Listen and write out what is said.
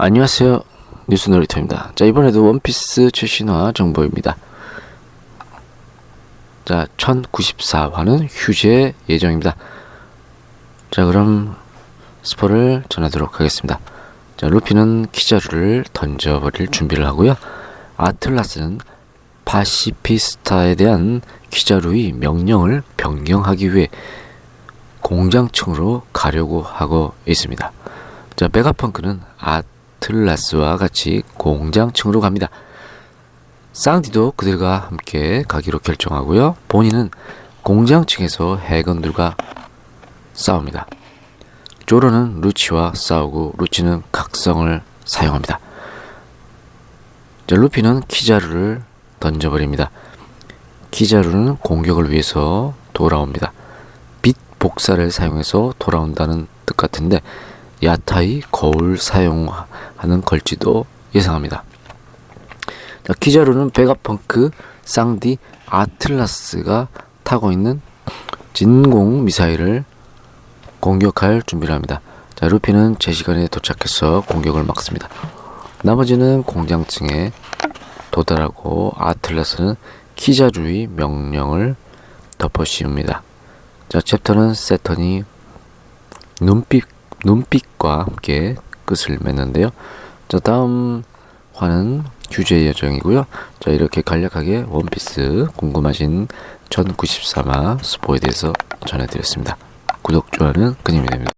안녕하세요. 뉴스 놀이터입니다. 자, 이번에도 원피스 최신화 정보입니다. 자, 1094화는 휴재 예정입니다. 자, 그럼 스포를 전하도록 하겠습니다. 자, 루피는 키자루를 던져버릴 준비를 하고요. 아틀라스는 파시피스타에 대한 키자루의 명령을 변경하기 위해 공장층으로 가려고 하고 있습니다. 자, 메가펑크는 아 틀라스와 같이 공장층으로 갑니다. 쌍디도 그들과 함께 가기로 결정하고요. 본인은 공장층에서 해건들과 싸웁니다. 조로는 루치와 싸우고 루치는 각성을 사용합니다. 자, 루피는 키자루를 던져버립니다. 키자루는 공격을 위해서 돌아옵니다. 빛 복사를 사용해서 돌아온다는 뜻 같은데 야타의 거울 사용하는 걸지도 예상합니다. 자, 키자루는 베가펑크, 쌍디, 아틀라스가 타고 있는 진공 미사일을 공격할 준비를 합니다. 자, 루피는 제 시간에 도착해서 공격을 막습니다. 나머지는 공장층에 도달하고 아틀라스는 키자루의 명령을 덮어씌웁니다. 자, 챕터는 세턴이 눈빛 눈빛과 함께 끝을 맺는데요. 자, 다음 화는 휴재 예정이고요. 자, 이렇게 간략하게 원피스 궁금하신 1093화 스포에 대해서 전해드렸습니다. 구독, 좋아요는 큰 힘이 됩니다.